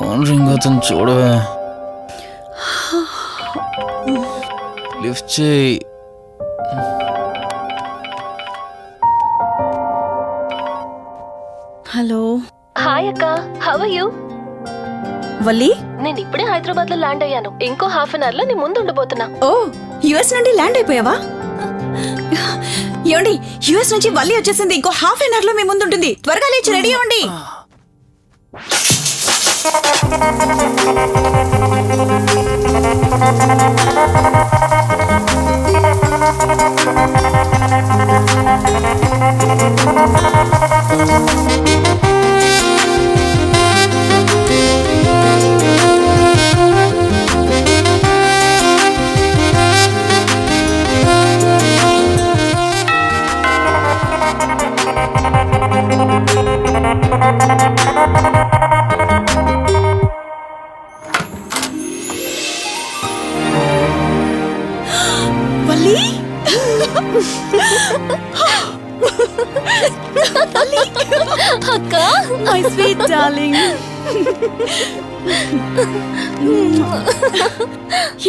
కొంచెం చూడవే లిఫ్ట్ చేయి. హలో. హాయ్ అక్క హౌ ఆర్ యూ వల్లి? నేను ఇప్పుడే హైదరాబాద్లో ల్యాండ్ అయ్యాను. ఇంకో హాఫ్ అన్ అవర్లో నీ ముందు ఉండబోతున్నా. ఓ యుఎస్ నుండి ల్యాండ్ అయిపోయావా? ఏమండి యుఎస్ నుంచి వల్లి వచ్చేసింది. ఇంకో హాఫ్ అన్ అవర్లో మీ ముందు ఉంటుంది. త్వరగా లేచి రెడీ అవ్వండి. వల్లి అక్క? మై స్వీట్ డార్లింగ్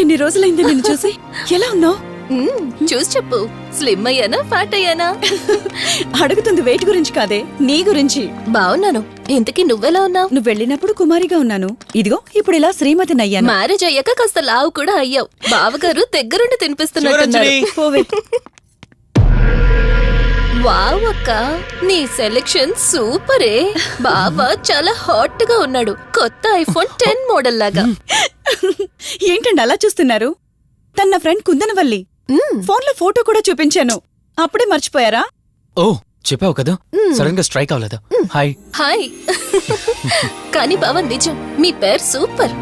ఎన్ని రోజులైంది నిన్ను చూసి? ఎలా ఉన్నావు? చూసి చెప్పు. స్లిమ్ అయ్యానా ఫ్యాట్ అయ్యానా? అడుగుతుంది వెయిట్ గురించి కాదే నీ గురించి. బాగున్నాను. ఇంతకీ నువ్వెలా ఉన్నావు? నువ్వు వెళ్ళినప్పుడు కుమారిగా ఉన్నాను. ఇదిగో ఇప్పుడు ఇలా శ్రీమతిని అయ్యాను. మ్యారేజ్ అయ్యాక కాస్త లావు కూడా అయ్యావు. బావగారు దగ్గరుండి తినిపిస్తున్నట్టున్నారు. వావ్ అక్క నీ సెలెక్షన్ సూపరే బావ చాలా హాట్గా ఉన్నాడు. కొత్త ఐఫోన్ టెన్ మోడల్ లాగా. ఏంటండి అలా చూస్తున్నారు? తన నా ఫ్రెండ్ కుందనవల్లి. మ్మ్, ఫోన్లో ఫోటో కూడా చూపించాను. అప్పుడే మర్చిపోయారా? ఓ చెప్పావు కదా? సడన్గా స్ట్రైక్ అవ్వలేదు? హాయ్ హాయ్ కానీ బావ నిజం. మీ పేరు సూపర్.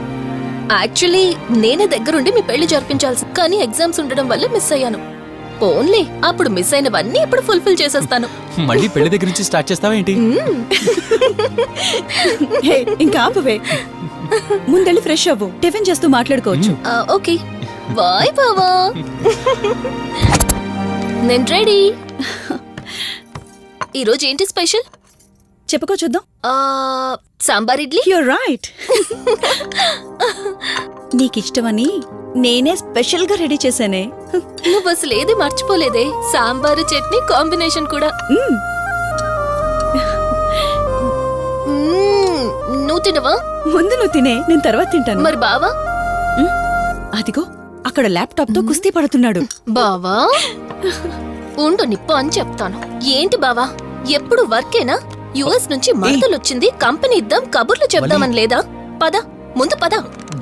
యాక్చువల్లీ నేనే దగ్గరుండి మీ పెళ్ళి జరిపించాల్సి కానీ ఎగ్జామ్స్ ఉండడం వల్ల మిస్ అయ్యాను. ఓన్లీ అప్పుడు మిస్ అయినవన్నీ ఇప్పుడు ఫుల్ఫిల్ చేసేస్తాను. మళ్ళీ పెళ్ళి దగ్గర నుంచి స్టార్ట్ చేస్తావా ఏంటి మ్మ్. హే ఇంకా ఆపువే. ముందెళ్ళి ఫ్రెష్ అవ్వు. టిఫిన్ చేస్తూ మాట్లాడుకోవచ్చు. ఆ, ఓకే. బాయ్ బావా. నేను రెడీ. ఈరోజు ఏంటి స్పెషల్? చెప్పుకో చూద్దాం. ఆ, సాంబార్ ఇడ్లీ? యూర్ రైట్ నీకిష్టమని నేనే స్పెషల్గా రెడీ చేశానే. నువ్వు అసలు ఏది మర్చిపోలేదే? సాంబారు చట్నీ కాంబినేషన్ కూడా. మ్మ్. మ్మ్, నువ్వు తినవా? ముందు నువ్వు తినే నేను తర్వాత తింటాను. మరి బావా. అదిగో అక్కడ ల్యాప్టాప్తో కుస్తీ పడుతున్నాడు. బావా? ఉండు నిప్పు అని చెప్తాను. ఏంటి బావా? ఎప్పుడు వర్కేనా? యుఎస్ నుంచి మరదలు వచ్చింది కంపెనీ ఇద్దాం కబుర్లు చెప్దామని లేదా? పద ముందు పద.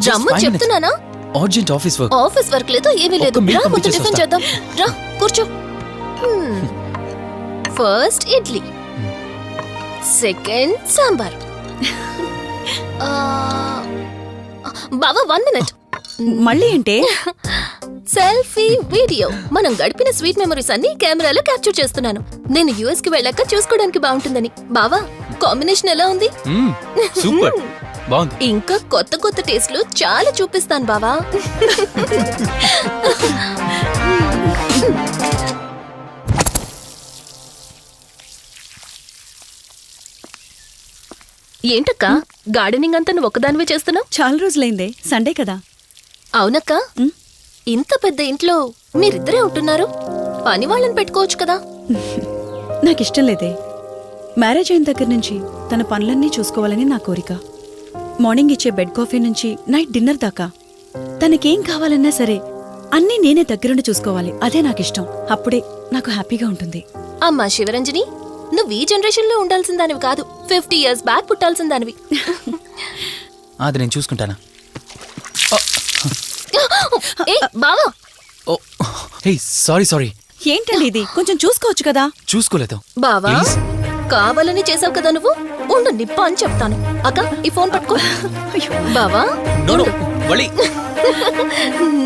రమ్ము five చెప్తున్నానా? Urgent office work office work లేదు ఏమీ లేదు రా ముందు టిఫిన్. చేద్దాం. రా కూర్చో. ఫస్ట్ ఇడ్లీ సెకండ్ సాంబార్ ఆ, బావా వన్ మినిట్ మళ్ళీ ఏంటే? సెల్ఫీ వీడియో మనం గడిపిన స్వీట్ మెమరీస్ అన్ని కెమెరాలో క్యాప్చర్ చేస్తున్నాను. నేను యుఎస్కి వెళ్ళాక చూసుకోవడానికి బాగుంటుందని బావా కాంబినేషన్ ఎలా ఉంది? సూపర్. బాగుంది. ఇంకా కొత్త కొత్త టేస్ట్లు చాలా చూపిస్తాను బావా. ఏంటక్క? గార్డెనింగ్ అంతా నువ్వు ఒకదానివే చేస్తున్నావు? చాలా రోజులైందే. సండే కదా. అవునక్క. ఇంత పెద్ద ఇంట్లో మీరిద్దరే ఉంటున్నారు. పని వాళ్ళని పెట్టుకోవచ్చు కదా. నాకిష్టం లేదే. మ్యారేజ్ అయిన దగ్గర నుంచి తన పనులన్నీ చూసుకోవాలని నా కోరిక. మార్నింగ్ ఇచ్చే బెడ్ కాఫీ నుంచి నైట్ డిన్నర్ దాకా. తనకేం కావాలన్నా సరే అన్నీ నేనే దగ్గరుండి చూసుకోవాలి. అదే నాకిష్టం. అప్పుడే నాకు హ్యాపీగా ఉంటుంది. అమ్మా శివరంజని నువ్వు ఈ జనరేషన్లో ఉండాల్సిన దానివి కాదు. ఫిఫ్టీ ఇయర్స్ బ్యాక్ పుట్టాల్సిన దానివి అది నేను చూసుకుంటానా? ఏ బావా. ఓ హే సారీ సారీ. ఏంటండి ఇది? కొంచెం చూసుకోవచ్చు కదా? చూసుకోలేదు. బావా. కావాలని చేసావు కదా నువ్వు? ఉండు నిప్ప అని చెప్తాను. అక్క ఈ ఫోన్ పట్టుకో. బావా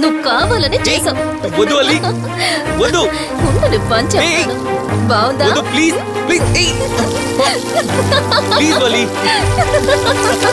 నువ్వు కావాలని చేసావు వద్దు వద్దు. ఉండు నిప్ప అని చెప్తాను. వద్దు ప్లీజ్ ప్లీజ్ ప్లీజ్